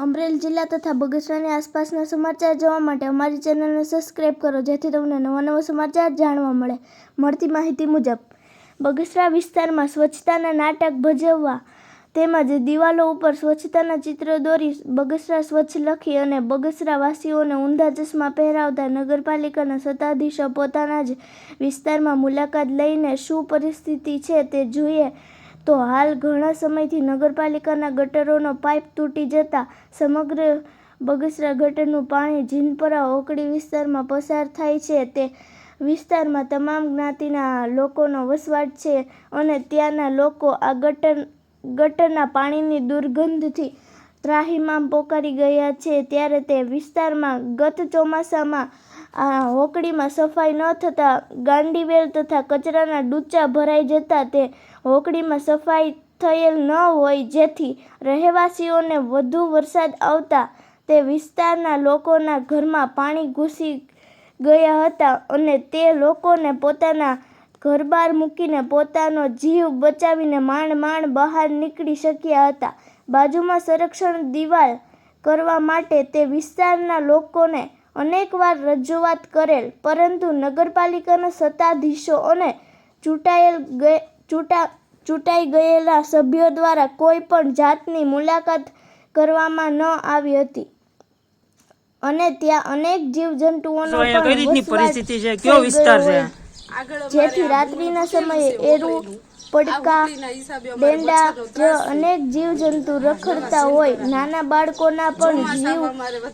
અમરેલી જિલ્લા તથા બગસરાની આસપાસના સમાચાર જોવા માટે અમારી ચેનલને સબસ્ક્રાઇબ કરો, જેથી તમને નવા નવા સમાચાર જાણવા મળે. મળતી માહિતી મુજબ, બગસરા વિસ્તારમાં સ્વચ્છતાના નાટક ભજવવા તેમજ દિવાલો ઉપર સ્વચ્છતાના ચિત્રો દોરી બગસરા સ્વચ્છ લખી અને બગસરા વાસીઓને ઊંધા ચશ્મા પહેરાવતા નગરપાલિકાના સત્તાધીશો પોતાના જ વિસ્તારમાં મુલાકાત લઈને શું પરિસ્થિતિ છે તે જોઈએ તો હાલ ઘણા સમયથી નગરપાલિકાના ગટરોનો પાઇપ તૂટી જતા સમગ્ર બગસરા ગટરનું પાણી જીનપરા ઓકડી વિસ્તારમાં પસાર થાય છે. તે વિસ્તારમાં તમામ જ્ઞાતિના લોકોનો વસવાટ છે અને ત્યાંના લોકો આ ગટર, ગટરના પાણીની દુર્ગંધથી ત્રાહિમામ પોકારી ગયા છે. ત્યારે તે વિસ્તારમાં ગત ચોમાસામાં આ હોકડીમાં સફાઈ ન થતાં ગાંડીવેલ તથા કચરાના ડૂચા ભરાઈ જતા તે હોકડીમાં સફાઈ થયેલ ન હોય જેથી રહેવાસીઓને વધુ વરસાદ આવતા તે વિસ્તારના લોકોના ઘરમાં પાણી ઘૂસી ગયા હતા અને તે લોકોને પોતાના ઘરબાર મૂકીને પોતાનો જીવ બચાવીને માંડ માંડ બહાર નીકળી શક્યા હતા. બાજુમાં સંરક્ષણ દિવાલ કરવા માટે તે વિસ્તારના લોકોને અનેકવાર રજૂઆત કરેલ પરંતુ નગરપાલિકાના સત્તાધીશો અને ચૂંટાયેલ ચૂંટા ચૂંટાઈ ગયેલા સભ્યો દ્વારા કોઈ પણ જાતની મુલાકાત કરવામાં ન આવી હતી. અને ત્યાં અનેક જીવજંતુઓનો પરિસ્થિતિ છે? કયો વિસ્તાર છે? જેથી રાત્રિના સમયે એરું પડકા ડેંડા જેવા અનેક જીવજંતુ રખડતા હોય નાના બાળકોના પણ જીવ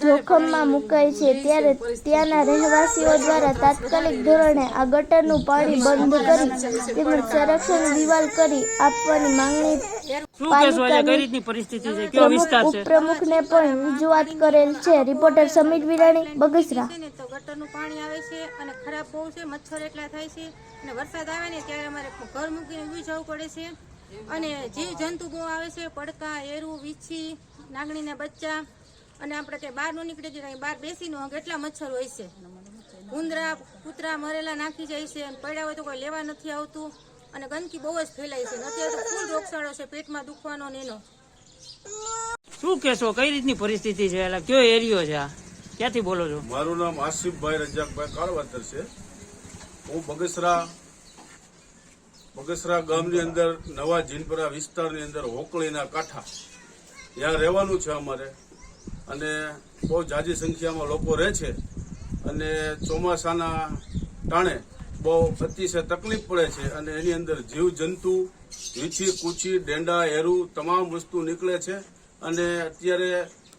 જોખમમાં મુકાય છે. ત્યારે ત્યાંના રહેવાસીઓ દ્વારા તાત્કાલિક ધોરણે આ ગટરનું પાણી બંધ કરી તેમજ સંરક્ષણ દિવાલ કરી આપવાની માંગણી શું કહેશો આજે? કઈ રીતની પરિસ્થિતિ છે? કયો વિસ્તાર છે? ઉપપ્રમુખને પણ રજૂઆત કરેલ છે. રિપોર્ટર સમીર વિરાણી બગસરા. તો ગટરનું પાણી આવે છે અને ખરાબ બહુ છે મચ્છર એટલા થાય છે. અને વરસાદ આવે ને ત્યારે અમારે ઘર મૂકીને જવું પડે છે. અને જીવ જંતુ બહુ આવે છે પડકા એરું વીછી નાગણીના બચ્ચા અને આપણે કંઈ બહાર ન નીકળે છે બહાર બહાર બેસીને કેટલા મચ્છર હોય છે. ઉંદરા કૂતરા મરેલા નાખી જાય છે. અને પડ્યા હોય તો કોઈ લેવા નથી આવતું. અને ગંદકી બહુ જ ફેલાય છે અત્યારે તો ફૂલ રોગચાળો છે પેટમાં દુખવાનો ને એનો. શું કહેશો કઈ રીતની પરિસ્થિતિ છે? એટલે કયો એરિયો છે આ? ક્યાંથી બોલો છો? મારું નામ આસિફભાઈ રજાકભાઈ કાળવાતર છે. હું બગસરા બગસરા ગામની અંદર નવા જીનપરા વિસ્તારની અંદર હોકળીના કાંઠા ત્યાં રહેવાનું છે અમારે. અને બહુ જાજી સંખ્યામાં લોકો રહે છે. અને ચોમાસાના ટાણે બહુ અતિશય તકલીફ પડે છે અને એની અંદર જીવ જંતુ વીછી કૂચી ડેંડા એરું તમામ વસ્તુ નીકળે છે. અને અત્યારે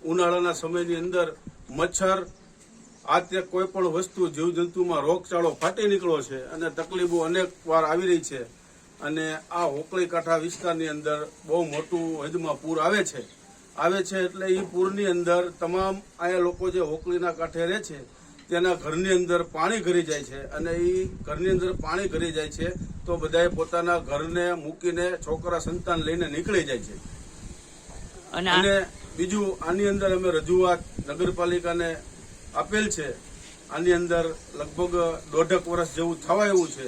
ઉનાળાના સમયની અંદર મચ્છર આ તે કોઈ પણ વસ્તુ જીવજંતુમાં રોગચાળો ફાટી નીકળ્યો છે અને તકલીફો અનેક વાર આવી રહી છે. અને આ હોકળી કાંઠા વિસ્તારની અંદર બહુ મોટું હદમાં પૂર આવે છે. આવે છે એટલે એ પૂરની અંદર તમામ આયા લોકો જે હોકળીના કાંઠે રહે છે તેના ઘરની અંદર પાણી ઘરી જાય છે અને એ ઘરની અંદર પાણી ઘરી જાય છે તો બધાએ પોતાના ઘરને મૂકીને છોકરા સંતાન લઈને નીકળી જાય છે. અને બીજું આની અંદર અમે રજૂઆત નગરપાલિકાને આપેલ છે. આની અંદર લગભગ દોઢક વર્ષ જેવું થવા એવું છે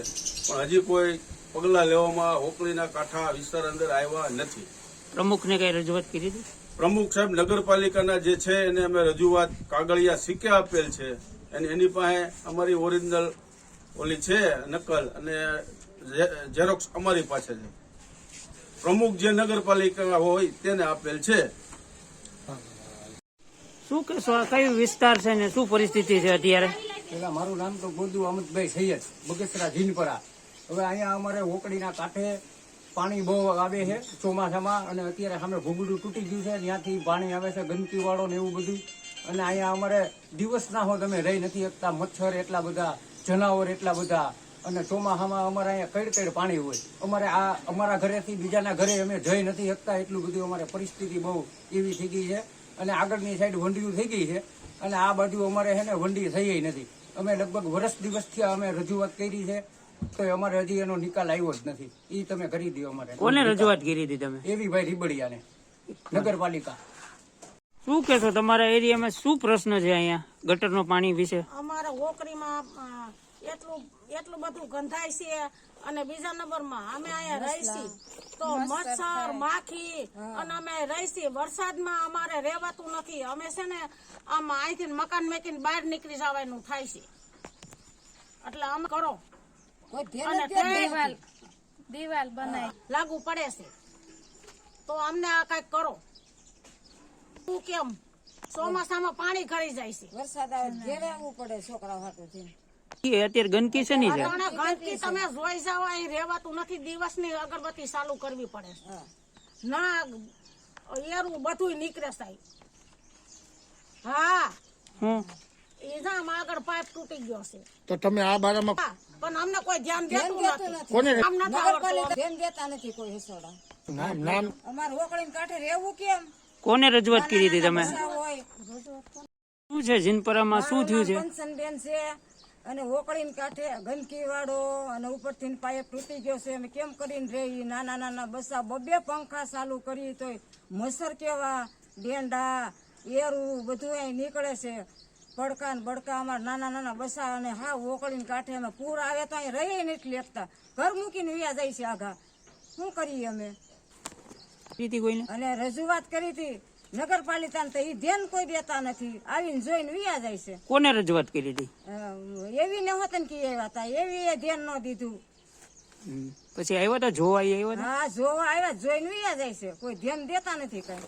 પણ હજી કોઈ પગલાં લેવામાં હોકળીના કાંઠા વિસ્તાર અંદર આવ્યા નથી. પ્રમુખને કઈ રજૂઆત કરી હતી? પ્રમુખ સાહેબ નગરપાલિકાના જે છે એને અમે રજૂઆત કાગળિયા સિક્કે આપેલ છે. અને એની પાસે અમારી ઓરિજિનલ ઓલી છે નકલ અને ઝેરોક્ષ ઝેરોક્સ અમારી પાસે છે. પ્રમુખ જે નગરપાલિકા હોય તેને આપેલ છે. શું કહેશો આ કયો વિસ્તાર છે ને શું પરિસ્થિતિ છે અત્યારે? પેલા મારું નામ તો ગોદુ અમિતભાઈ સૈયદ બગસરા જીનપરા. હવે અહીંયા અમારે ઓકડીના કાંઠે પાણી બહુ આવે છે ચોમાસામાં અને અત્યારે સામે ભૂગડું તૂટી ગયું છે ત્યાંથી પાણી આવે છે ગંદકી વાળો ને એવું બધું. અને અહીંયા અમારે દિવસના હો તમે રહી નથી શકતા મચ્છર એટલા બધા જનાવર એટલા બધા અને ચોમાસામાં અમારે અહીંયા કઈ કઈ પાણી હોય. અમારે આ અમારા ઘરેથી બીજાના ઘરે અમે જઈ નથી શકતા એટલું બધું અમારે પરિસ્થિતિ બહુ એવી થઈ ગઈ છે. અને આગળની સાઈડ વંડિયું થઈ ગઈ છે. અને આ બાજુ અમારે છે ને વંડી થઈ નથી. અમે લગભગ વર્ષ દિવસથી અમે રજૂઆત કરી છે તો અમારે હજી એનો નિકાલ આવ્યો જ નથી. એ તમે કરી દો અમારે. કોને રજૂઆત કરી હતી તમે? એવી ભાઈ રીબડિયાને. નગરપાલિકા. શું કહેશો? તમારા એરિયામાં શું પ્રશ્ન છે અહીંયા ગટરનો પાણી વિશે? અમારા હોકરીમાં એટલું એટલું બધું ગંધાય છે અને બીજા નંબરમાં અમે અહીંયા રહીશી. તો મચ્છર માખી અને અમે રહીશી. વરસાદમાં અમારે રહેવાતું નથી. અમે છે ને આમ અહીંથી મકાન મેકીને બહાર નીકળી જવાનું થાય છે. એટલે અમે કરો. અને દિવાલ દિવાલ બનાય. લાગુ પડે છે. તો અમને આ કંઈક કરો. શું કેમ ચોમાસામાં પાણી ખરી જાય છે? વરસાદ આવે ઘેરે આવવું પડે છોકરા હાટુથી એ અત્યારે ગંદકી છે નહીં ગંદકી તમે જોઈ જાવ અહીં રહેવાતું નથી દિવસની અગરબત્તી ચાલુ કરવી પડે. ના એરું બધું નીકળે સાહેબ. હા. હું એ ના આગળ પાઇપ તૂટી ગયો છે. તો તમે આ બારામાં પણ અમને કોઈ ધ્યાન દેતું નથી. કોને? ધ્યાન દેતા કોઈ હસોડા. નામ નામ. અમારે ઓકળીને કાંઠે રહેવું કેમ? કોને રજૂઆત કરી હતી તમે? શું છે જીનપરામાં? શું થયું છે? અને ઓકળીને કાંઠે ગંદકી વાળો અને ઉપરથી પાઇપ તૂટી ગયો છે. અમે કેમ કરીને રહી નાના નાના બસા બબે પંખા ચાલુ કરી તોય મસર કેવા ડેંડા એરું બધું અહીં નીકળે છે. પડકા ને બડકા અમારા નાના નાના બસા અને હા ઓકળીને કાંઠે અમે પૂર આવે તો અહીં રહી નથી લેખતા ઘર મૂકીને વ્યા જાય છે આઘા. શું કરીએ અમે? હતી કોઈને? અને રજૂઆત કરી હતી નગરપાલિકાને તો એ ધ્યાન કોઈ દેતા નથી. આવીને જોઈને વિયા જાય છે. કોને રજૂઆત કરી હતી? એવી ને હોતન કે આવ્યા હતા એવી એ ધ્યાન ન દીધું. પછી આવ્યા હતા જોવા આવ્યા હા જોવા આવ્યા જોઈને વિયા જાય છે. કોઈ ધ્યાન દેતા નથી કઈ.